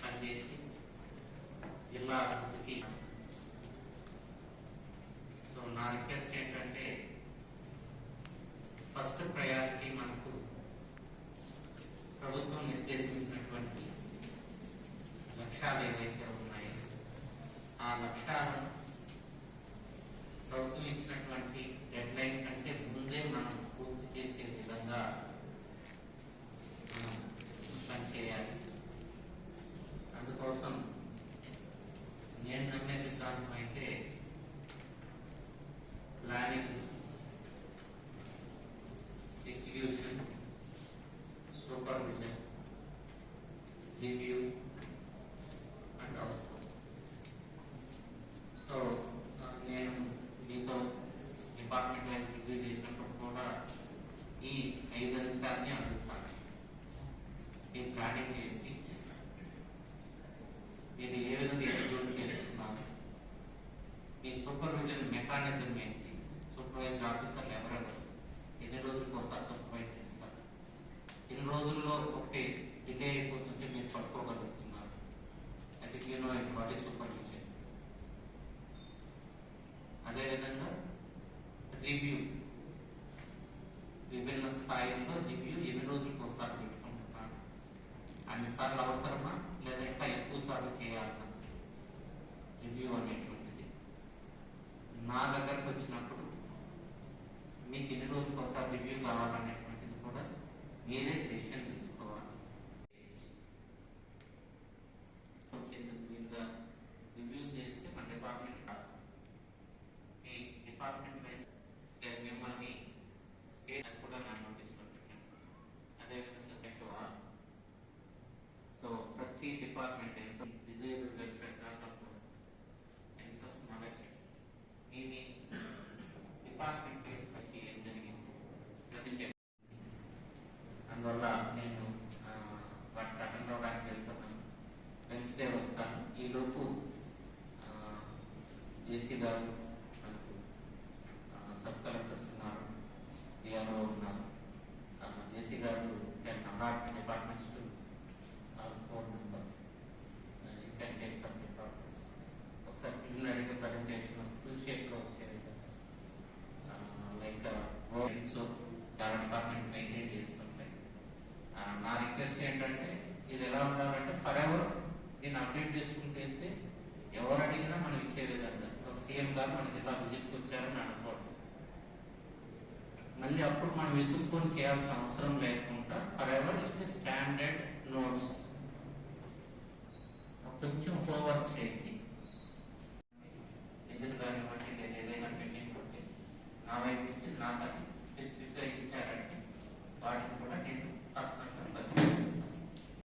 పనిచేసి జిల్లా అభివృద్ధికి సో నా రిక్వెస్ట్ ఏంటంటే ఫస్ట్ ప్రయారిటీ మనకు ప్రభుత్వం నిర్దేశించినటువంటి లక్ష్యాలు ఏవైతే ఉన్నాయో ఆ లక్ష్యాలను ప్రభుత్వం ఇచ్చినటువంటి డెడ్ లైన్ అందుకోసం నేను నమ్మే సిద్ధాంతం అయితే planning execution supervision review and output so ఆ, నేను మీతో డిపార్ట్మెంట్ వైజ్ రివ్యూ చేసినప్పుడు కూడా ఈ ఐదు అంశాలని అడుగుతాను ఈ ప్లానింగ్ చేసి సూపర్విజన్ మెకానిజం ఏంటి? సూపర్వైజర్ ఆఫీసర్లు ఎవరెవరు ఎన్ని రోజులకు ఒకసారి సూపర్వైజ్ చేస్తారు? ఎన్ని రోజుల్లో ఒకటి డిలే అయిపోతుంటే మీరు పట్టుకోగలుగుతున్నారు? అది you know it what is supervision అదేవిధంగా రివ్యూ విభిన్న స్థాయిల్లో రివ్యూ ఎన్ని రోజులకు ఒకసారి పెట్టుకుంటున్నారు అన్నిసార్లు అవసరమా? లేదా ఇంకా ఎక్కువ సార్లు చేయాలా రివ్యూ అనేటువంటిది నా దగ్గరకు వచ్చినప్పుడు మీకు ఎన్ని రోజులకు ఒకసారి రివ్యూ కావాలనేటువంటిది కూడా మీరే డెసిషన్ అందువల్ల నేను ఆ, వాటికి అటెండ్ అవ్వడానికి వెళ్తున్నాను వెన్స్డే వస్తాను. ఈలోపు జేసీ గారు నా ఏంటంటే ఇది ఎలా ఉండాలంటే ఫర్ ఎవర్ దీన్ని అప్డేట్ చేసుకుంటూ వెళ్తే ఎవరు అడిగినా మనం ఇచ్చే ఒక సీఎం గారు మన జిల్లా విజిట్కి వచ్చారని అనుకోండి మళ్ళీ అప్పుడు మనం వెతుక్కొని చేయాల్సిన అవసరం లేకుండా for ever is standard notes కొంచెం హోంవర్క్ చేసి